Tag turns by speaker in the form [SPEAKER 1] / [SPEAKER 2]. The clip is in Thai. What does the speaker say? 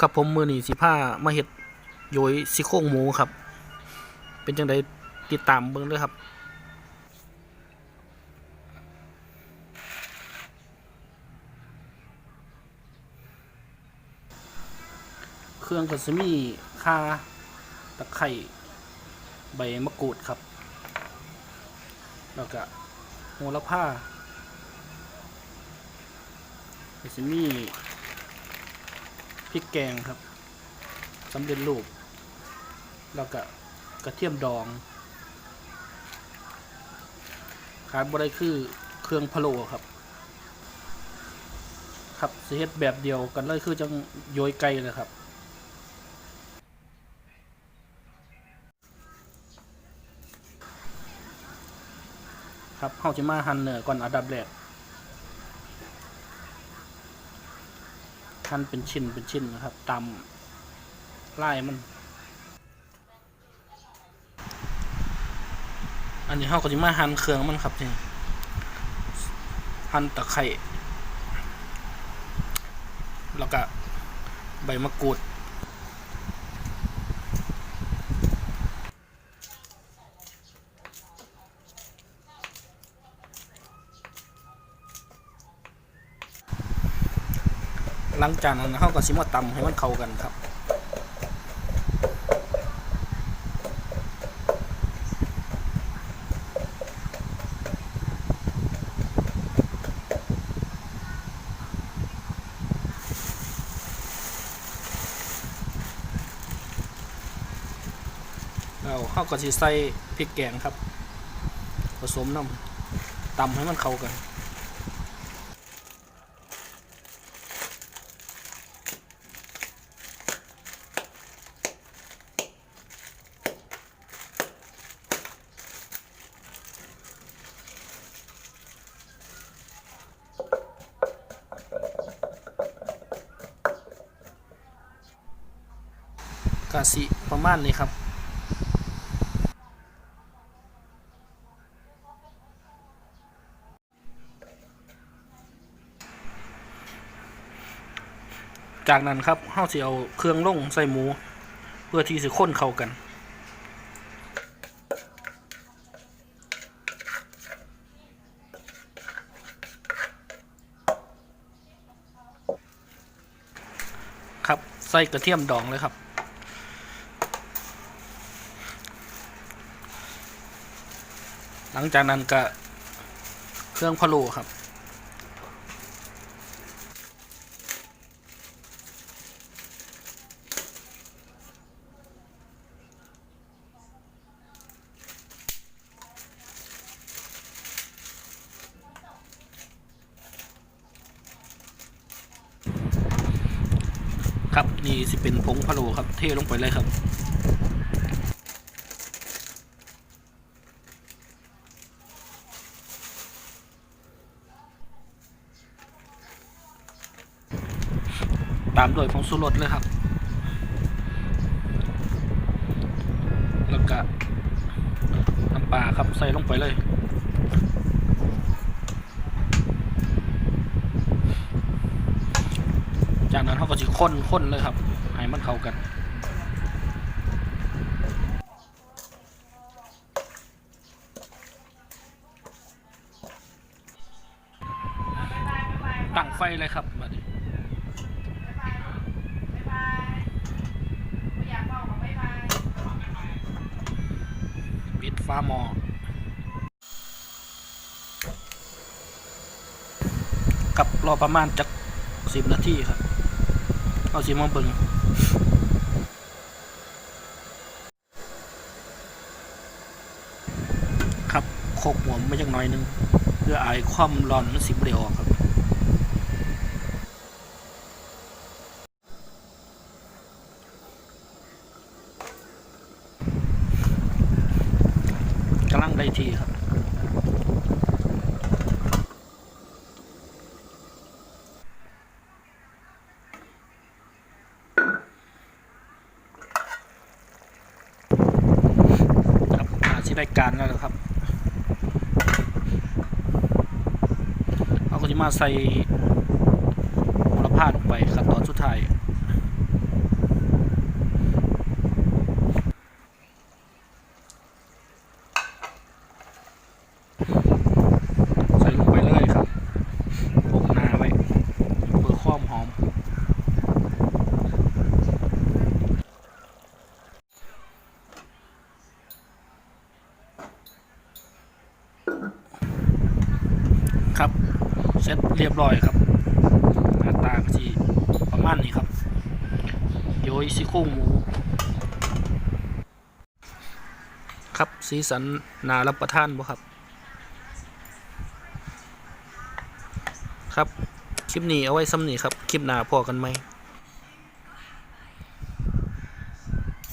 [SPEAKER 1] ครับผมมือนีสิผ้ามาเห็ดโยยซี่โครงหมูครับ เป็นจังไดติดตามเบิ่งด้วยครับ เครื่องก็จะมีข่าตะไคร่ใบมะกรูดครับ แล้วก็โหระพาก็จะมีพ ริกแกงครับสำเร็จรูป แล้วก็กระเทียมดอง ขาดบ่ได้คือเครื่องพะโล้ครับ ครับสิเฮ็ดแบบเดียวกันเลยคือจังโยยไก่เลยครับครับเฮาจะมาหั่นเนื้อก่อนอันดับแรก หั่นเป็นชิ้นเป็นชิ้นนะครับตามลายมัน อันนี้เฮาก็จะมาหั่นเครื่องมันครับนี่หั่นตะไคร้แล้วก็ใบมะกรูด หลังจากนั้นเขาก็สิมาตำให้มันเข้ากันครับแล้วเขาก็สิใส่พริกแกงครับ ผสมน้ำตำให้มันเข้ากัน กาสิประมาณนี้ครับจากนั้นครับเฮาสิเอาเครื่องลงใส่หมู เพื่อที่จะค้นเข้ากัน ครับ ใส่กระเทียมดองเลยครับ หลังจากนั้นก็เครื่องพะโล้ครับครับนี่สิเป็นผงพะโล้ครับ เทลงไปเลยครับ ตามด้วยผงสูรสเลยครับ แล้วก็น้ำปลาครับใส่ลงไปเลยจากนั้นเขาก็จะค้นค้นเลยครับ ให้มันเข้ากัน ตั้งไฟเลยครับมาดิ ปิดฟ้าหมอกับรอประมาณจักสิบนาทีครับ เอาสิมาเบิ่งครับโคกหัวไม่จักน่อยหนึง เพื่ออายความร้อนมันสิบเดียวครับ กำลังได้ทีครับครับอาที่ได้การแล้วนะครับเอาก็จะมาใส่โหระพาลงไปขั้นตอนสุดท้าย เสร็จเรียบร้อยครับหน้าตาก็สิประมาณนี้ครับโยยซี่โครงหมูครับสีสันนารับประทานบ่ครับ ครับ คลิปนี้เอาไว้ซ้ำนี้ครับ คลิปหน้าพอกันไหม